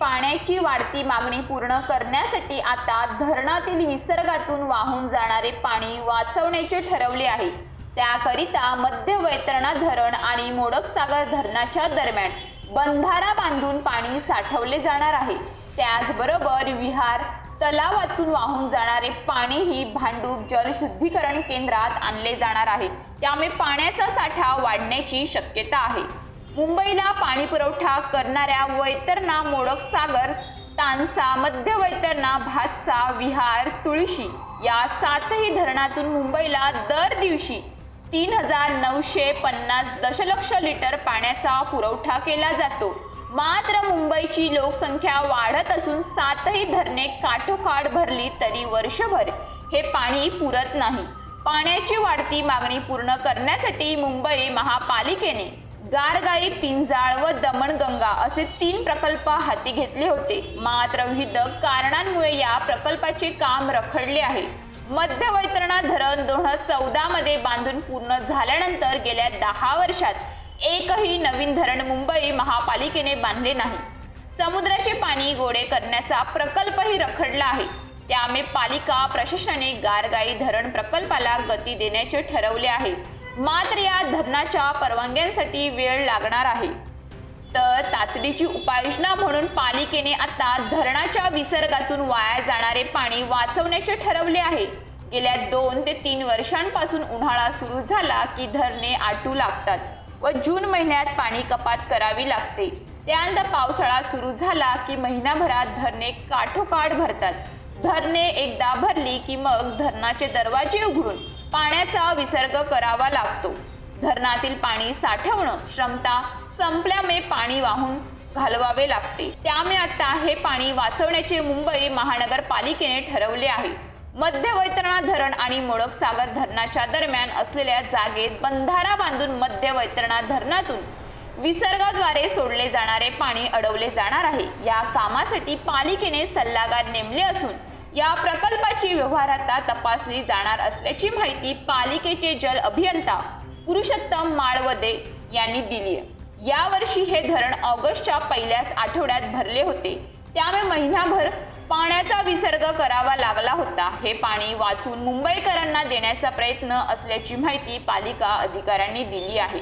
पाण्याची वाढती मागणी पूर्ण करण्यासाठी आता धरणातील निसर्गातून वाहून जाणारे पाणी वाचवण्याचे ठरवले आहे. त्याकरिता मध्य वैतरणा धरण आणि मोडकसागर धरणाच्या दरम्यान बंधारा बांधून पाणी साठवले जाणार आहे. त्याचबरोबर विहार तलावातून वाहून जाणारे पाणीही भांडूप जलशुद्धीकरण केंद्रात आणले जाणार आहे. त्यामुळे पाण्याचा साठा वाढण्याची शक्यता आहे. मुंबईला पाणी पुरवठा करणाऱ्या वैतरणा मोडक सागर तानसा मध्य वैतरणा भातसा विहार तुळशी या सातही धरणातून मुंबईला दर दिवशी तीन हजार नऊशे पन्नास दशलक्ष लिटर पाण्याचा पुरवठा केला जातो. मात्र मुंबईची लोकसंख्या वाढत असून सातही धरणे काठोकाठ भरली तरी वर्षभर हे पाणी पुरत नाही. पाण्याची वाढती मागणी पूर्ण करण्यासाठी मुंबई महापालिकेने गारगाई पिंजाळ व दमणगंगा असे तीन प्रकल्प हाती घेतले होते. मात्र विविध कारणांमुळे या प्रकल्पाचे काम रखडले आहे. मध्य वैतरणा धरण दोन हजार चौदा मध्ये बांधून पूर्ण झाल्यानंतर गेल्या दहा वर्षात एकही नवीन धरण मुंबई महापालिकेने बांधले नाही. समुद्राचे पाणी गोडे करण्याचा प्रकल्पही रखडला आहे. त्यामुळे पालिका प्रशासनाने गारगाई धरण प्रकल्पाला गती देण्याचे ठरवले आहे. मात्र या धरणाच्या परवानग्यांसाठी वेळ लागणार आहे. तर तातडीची उपाययोजना म्हणून पालिकेने आता धरणाच्या विसर्गातून वाया जाणारे पाणी वाचवण्याचे ठरवले आहे. गेल्या दोन ते तीन वर्षांपासून उन्हाळा सुरू झाला की धरणे आटू लागतात व जून महिन्यात पाणी कपात करावी लागते. त्यानंतर पावसाळा सुरू झाला की महिनाभरात धरणे काठोकाठ भरतात. धरणे एकदा भरली की मग धरणाचे दरवाजे उघडून पाण्याचा विसर्ग करावा लागतो. धरणातील पाणी साठवणं क्षमता संपल्यामुळे पाणी वाहून घालवावे लागते. त्यामुळे आता हे पाणी वाचवण्याचे मुंबई महानगरपालिकेने ठरवले आहे. मध्य वैतरणा धरण आणि मोडकसागर धरणाच्या दरम्यान असलेल्या जागेत बंधारा बांधून मध्य वैतरणा धरणातून विसर्गाद्वारे सोडले जाणारे पाणी अडवले जाणार आहे. या कामासाठी पालिकेने सल्लागार नेमले असून या प्रकल्पाची व्यवहाराता तपासली जाणार असल्याची माहिती पालिकेचे जल अभियंता पुरुषोत्तम माळवदे यांनी दिली आहे यावर्षी हे धरण ऑगस्टच्या पहिल्याच आठवड्यात भरले होते. त्यामुळे महिनाभर पाण्याचा विसर्ग करावा लागला होता. हे पाणी वाचून मुंबईकरांना देण्याचा प्रयत्न असल्याची माहिती पालिका अधिकाऱ्यांनी दिली आहे.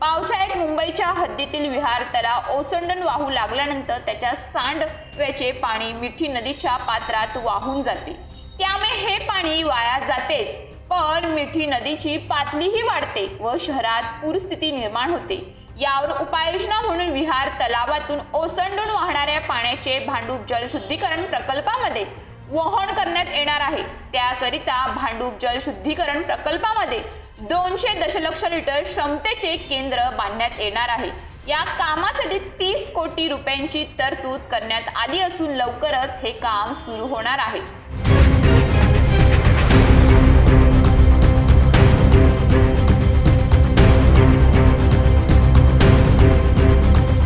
पावसाळ्यात मुंबईच्या हद्दीतील विहार तलाव ओसंडून वाहू लागल्यानंतर त्याच्या सांडव्याचे पाणी मिठी नदीच्या पात्रात वाहून जाते. त्यामुळे हे पाणी वाया जातेच पण मिठी नदीची पातळीही वाढते व शहरात पूरस्थिती निर्माण होते. यावर उपाययोजना म्हणून विहार तलावातून ओसंडून वाहणाऱ्या पाण्याचे भांडूप जलशुद्धीकरण प्रकल्पामध्ये वहन करण्यात येणार आहे. त्याकरिता भांडूप जलशुद्धीकरण प्रकल्पामध्ये दोनशे दशलक्ष लिटर क्षमतेचे केंद्र बांधण्यात येणार आहे. या कामासाठी तीस कोटी रुपयांची तरतूद करण्यात आली असून लवकरच हे काम सुरू होणार आहे.